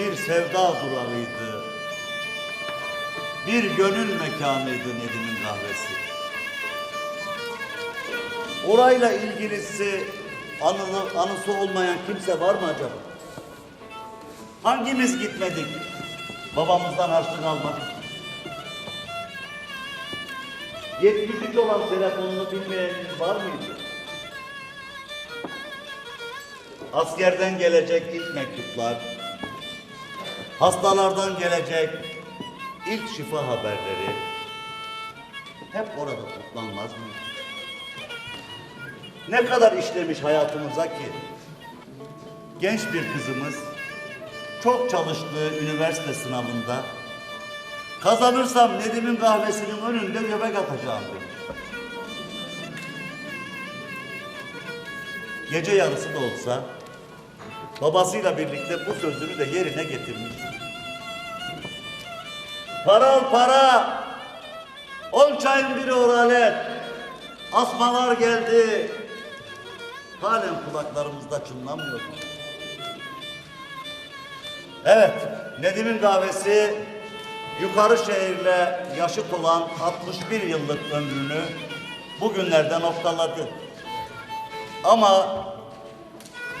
bir sevda durağıydı. Bir gönül mekanıydı Nedim'in kahvesi. Orayla ilgilisi, anılı, anısı olmayan kimse var mı acaba? Hangimiz gitmedik? Babamızdan harçlık almak. 73 olan telefonunu bilmeyeniniz var mıydı? Askerden gelecek ilk mektuplar, hastalardan gelecek ilk şifa haberleri hep orada toplanmaz mı? Ne kadar işlemiş hayatımıza ki genç bir kızımız çok çalıştığı üniversite sınavında kazanırsam Nedim'in kahvesinin önünde göbek atacağım demiş. Gece yarısı da olsa babasıyla birlikte bu sözünü de yerine getirmiş. Paral para, on çayın biri oralet, asmalar geldi. Halen kulaklarımızda çınlamıyor. Evet, Nedim'in kahvesi yukarı şehirle yaşıt olan 61 yıllık ömrünü bugünlerde noktaladı. Ama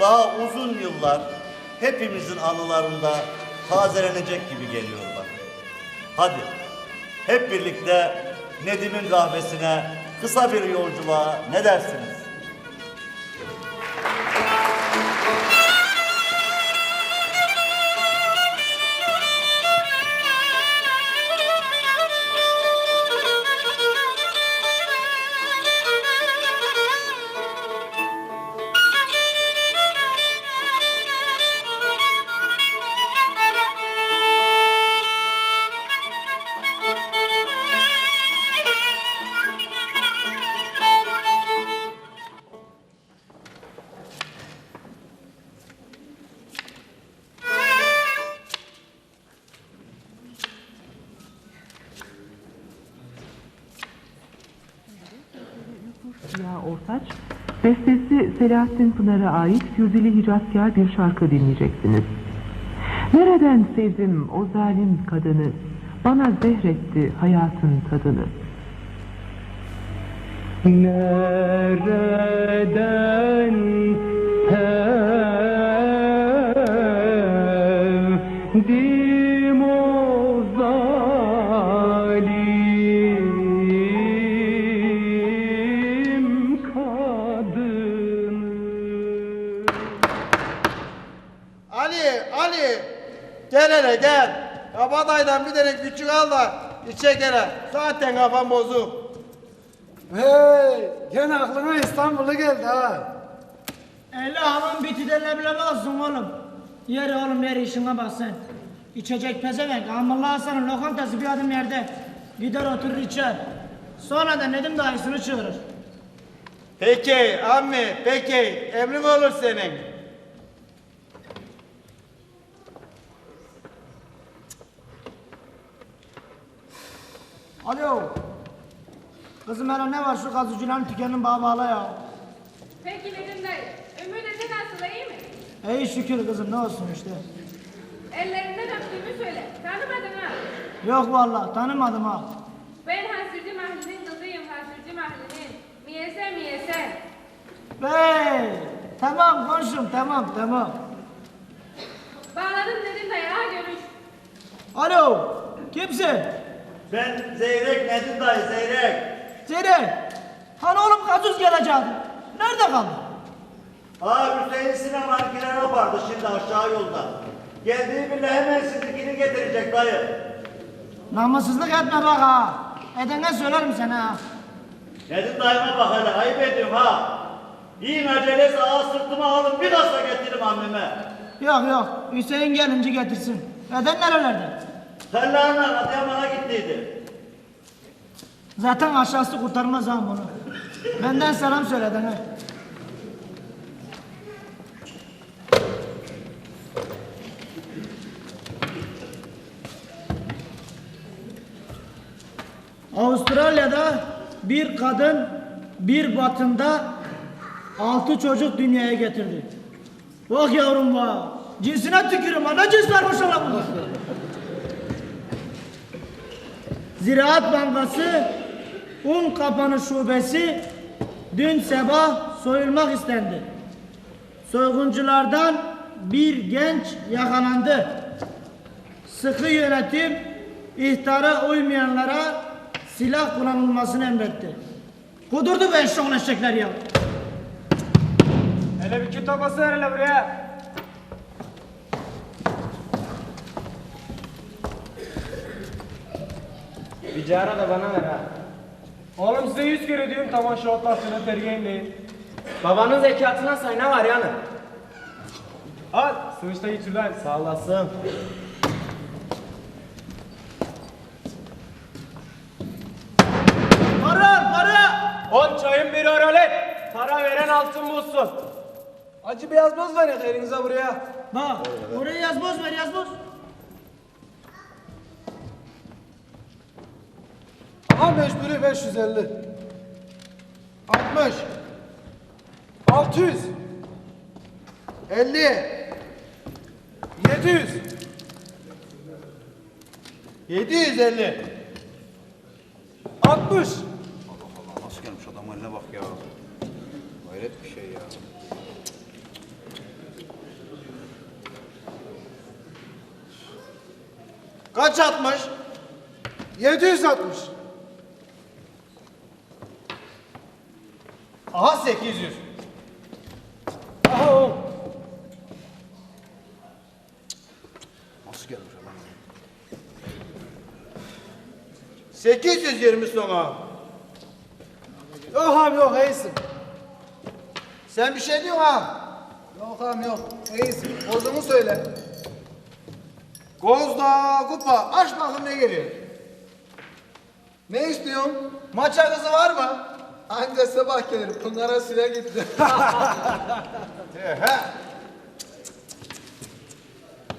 daha uzun yıllar hepimizin anılarında tazelenecek gibi geliyor bana. Hadi hep birlikte Nedim'in kahvesine kısa bir yolculuğa ne dersiniz? Bestesi Selahattin Pınar'a ait Füzuli Hicazkar bir şarkı dinleyeceksiniz. Nereden sevdim o zalim kadını, bana zehretti hayatın tadını. Nereden sevdim Gel hele gel. Kabadayıdan bir tane küçük al da içe hele. Zaten kafam bozuk. Hey, gene aklına İstanbul'u geldi ha. Eli alın biti denilebilemezsin oğlum. Yeri oğlum yeri işine bak sen. İçecek pezevenk. Ammalı Hasan'ın lokantası bir adım yerde. Gider oturur içer. Sonra da Nedim dayısını çağırır. Peki ammi, peki. Emrin olur senin. Alo. Kızım hele ne var şu gazıcıların tükenin bağı bağla ya. Peki Nedim dayı, Ümmü dede nasıl iyi mi? İyi şükür kızım ne olsun işte. Ellerinden öptüğümü söyle. Tanımadın ha. Yok vallahi tanımadım ha. Ben Hasırcı Mahalli'nin kızıyım, Hasırcı Mahalli'nin. Miyese miyese. Bey. Tamam konuşum tamam tamam. Bağladım Nedim dayı, ha görüş. Alo. Kimsin? Ben Zeyrek Nedim dayı Zeyrek. Zeynep. Hani oğlum gazoz gelecekti. Nerede kaldı? Aa Hüseyin Sineman'ınkiler yapardı şimdi aşağı yolda. Geldiği bile hemen sizinkini getirecek dayı. Namussuzluk etme bak ha. Edene söylerim sana ha. Nedim dayıma bak hele ayıp ediyorum ha. Yiyin acelesi ağa sırtıma alın bir nasıl getiririm anneme. Yok yok. Hüseyin gelince getirsin. Eden nerelerde? Tellerine Adıyaman'a gittiydi. Zaten aşağısı kurtarmaz ha bunu. Benden selam söyle Edene. Avustralya'da bir kadın bir batında altı çocuk dünyaya getirdi. Bak yavrum bak. Cinsine tükürüm. Ana cins vermiş ona bunu. Ziraat Bankası Un Kapanı Şubesi dün sabah soyulmak istendi. Soygunculardan bir genç yakalandı. Sıkı yönetim ihtara uymayanlara silah kullanılmasını emretti. Kudurdu be eşşoğlu eşekler ya. Hele bir kitap hele buraya. Bir cara da bana ver ha. Oğlum size yüz kere diyorum tamam şu atlasını tergeyin deyin. Babanın zekatına say ne var yani? Al sıvışta git şuradan. Sağ olasın. Para para. On çayın bir oralet. Para veren altın bulsun. Acı beyaz boz var ya elinize buraya. Bak oraya yaz boz ver yaz boz. Aha mecburi 550. 60, 600. 50, 700. 750. 60. Nasıl gelmiş adam haline bak ya. Hayret bir şey ya. Kaç atmış? 760. Aha 800. Aha on. Nasıl gelmiş adam? 820 sonra. Yok abi yok iyisin. Sen bir şey diyorsun ha? Yok abi yok. İyisin. Bozunu söyle. Gozda kupa. Aç bakalım ne geliyor. Ne istiyorsun? Maça kızı var mı? Anca sabah gelir. Pınar'a suya gitti.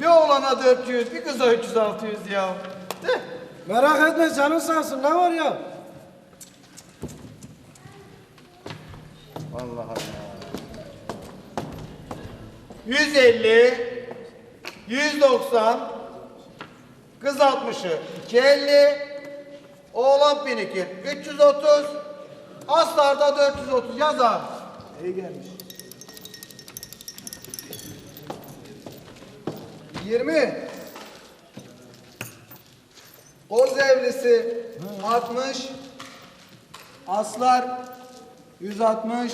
Bir oğlana 400, bir kıza 300 600 ya. De. Merak etme canın sağ olsun. Ne var ya? Allah Allah. 150, 190, kız 60'ı 250, oğlan 1200, 330, aslarda 430 yaz abi. İyi gelmiş. 20. Koz evlisi 60. Aslar 160.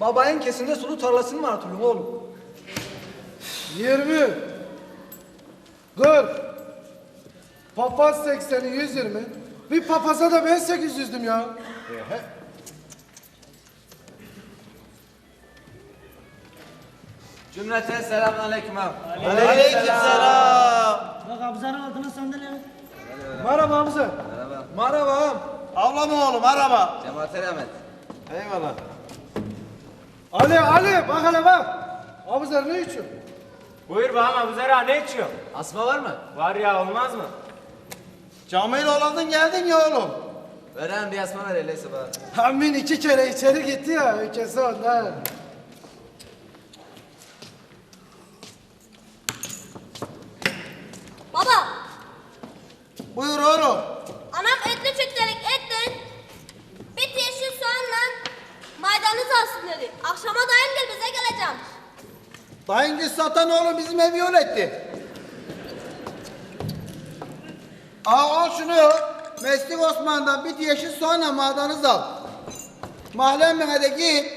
Babayın kesinde sulu tarlasını mı hatırlıyorsun oğlum? 20. 40. Papaz 80'i 120. Bir papaza da ben 800'düm ya. Cümleten selamun aleyküm abi. Aleykümselam. Bak abzanın altına sandalye. Merhaba Hamza. Merhaba. Merhaba ağam. Ablam oğlum araba. Cemaat Rahmet. Eyvallah. Ali Ali bak hele bak. Hamza ne içiyor? Buyur bağım bu zera ne içiyor? Asma var mı? Var ya olmaz mı? Camıyla olandın geldin ya oğlum. Veren bir asma ver öyleyse bana. Hamin iki kere içeri gitti ya. Ülkesi ondan. Baba, Buyur oğlum. anam etli çöktelik etten bir yeşil soğanla maydanoz alsın dedi. Akşama dayım gel bize geleceğim. Dayın kız satan oğlum bizim evi yol Aa al şunu. Meslik Osman'dan bir yeşil soğanla madanız al. Mahalleme de git.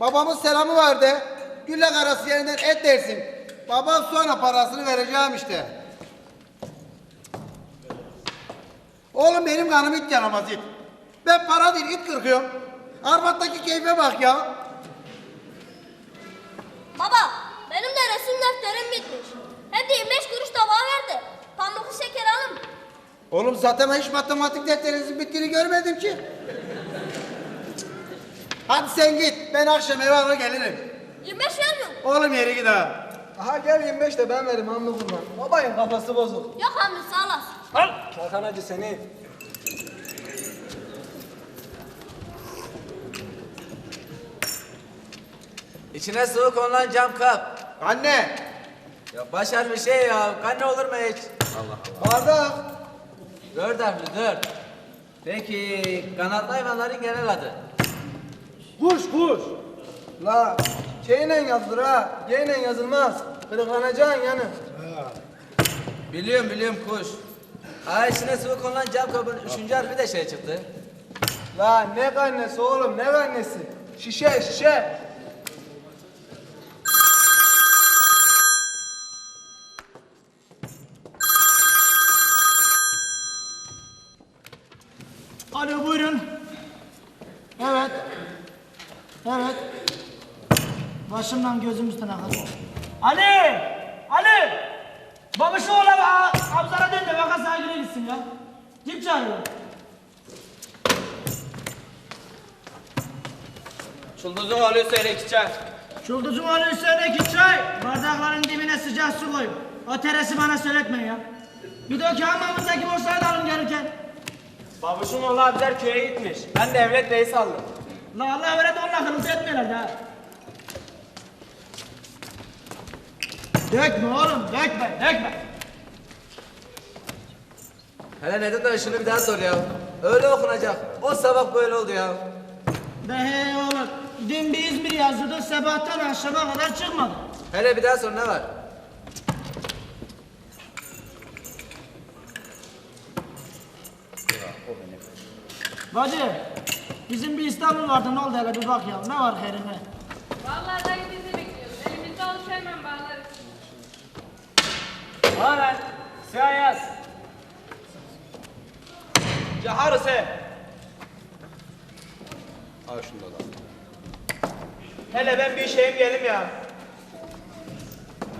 Babamın selamı vardı. Gülle karası yerinden et dersin. Babam sonra parasını vereceğim işte. Oğlum benim kanım it yaramaz it. Ben para değil it kırkıyorum. Arbattaki keyfe bak ya. Baba, benim de resim defterim bitmiş. De 25 kuruş tabağı verdi. Pamuklu şeker alın. Oğlum zaten hiç matematik defterinizin bittiğini görmedim ki. Hadi sen git. Ben akşam eve alır gelirim. 25 vermiyorum. Oğlum yeri git ha. Aha gel 25 de ben veririm hamle kurban. Babayın kafası bozuk. Yok Hamdi sağ olasın. Kalkan acı seni. İçine soğuk olan cam kap. Anne. Ya baş harfi şey ya. Kanne olur mu hiç? Allah Allah. Bardak. Dört harfli dört. Peki kanatlı hayvanların genel adı? Kuş kuş. La şeyle yazılır ha. Yeyle yazılmaz. Kırıklanacaksın yani. Biliyorum biliyorum kuş. Aa içine sıvı konulan cam kabın üçüncü harfi de şey çıktı. La ne karnesi oğlum ne karnesi? Şişe şişe. Alo buyurun. Evet. Evet. Başımdan gözüm üstüne kadar. Ali! Ali! Babası oğlan Abzara dön de vaka sahibine gitsin ya. Kim çağırıyor? Çulduzun oluyor söyle iki çay. Şulduzun oğlu üstüne iki çay. Bardakların dibine sıcak su koy. O teresi bana söyletme ya. Bir de o ki hamamındaki boşları da alın gelirken. Babuşun oğlu abiler köye gitmiş. Ben devlet reis aldım. La Allah öyle de onunla kırıltı etmiyorlar da. Dökme oğlum dökme dökme. Hele neden de şunu bir daha sor ya. Öyle okunacak. O sabah böyle oldu ya. Be hey oğlum. Dün bir İzmir yazıyordu sabahtan akşama kadar çıkmadı. Hele bir daha sor ne var? Bacı bizim bir İstanbul vardı ne oldu hele bir bak ya ne var herine. Vallahi dayı bizi bekliyoruz. Elimizde olursa hemen bağlarız. Anan. Siyah yaz. Cahar sen. Al şunu da. Hele ben bir şeyim gelim ya.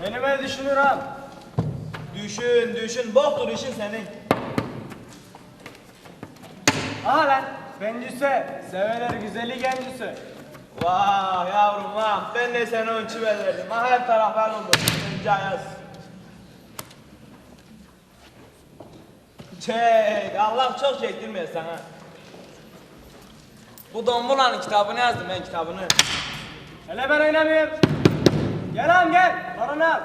Önüme düşünür ha. Düşün düşün boktur işin senin. Aha lan bencüse seveler güzeli gencüse. Vah yavrum vah ben de sana onun verdim. Ha her taraf ben oldum. Önce yaz. Çek Allah çok çektirmiyor sana. Bu Dombulan'ın kitabını yazdım ben kitabını. Hele ben oynamıyorum. Gel lan gel. Paranı al.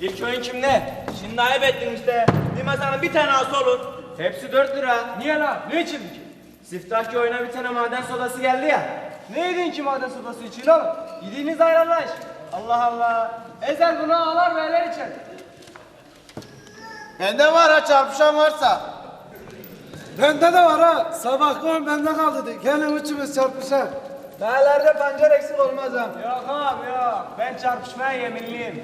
İlk oyun kimde? Şimdi ayıp ettin işte. Bir masanın bir tane alsa olur. Hepsi 4 lira. Niye lan? Ne için ki? Siftahki oyuna bir tane maden sodası geldi ya. Ne yedin ki maden sodası için oğlum? Yediğiniz ayranlar. Allah Allah. Ezel bunu ağlar ve eller içer. Bende var ha çarpışan varsa. Bende de var ha. Sabah koyun bende kaldı. de. Gelin üçümüz çarpışar. Dağlarda pancar eksik olmaz ha. Yok abi yok. Ben çarpışmaya yeminliyim.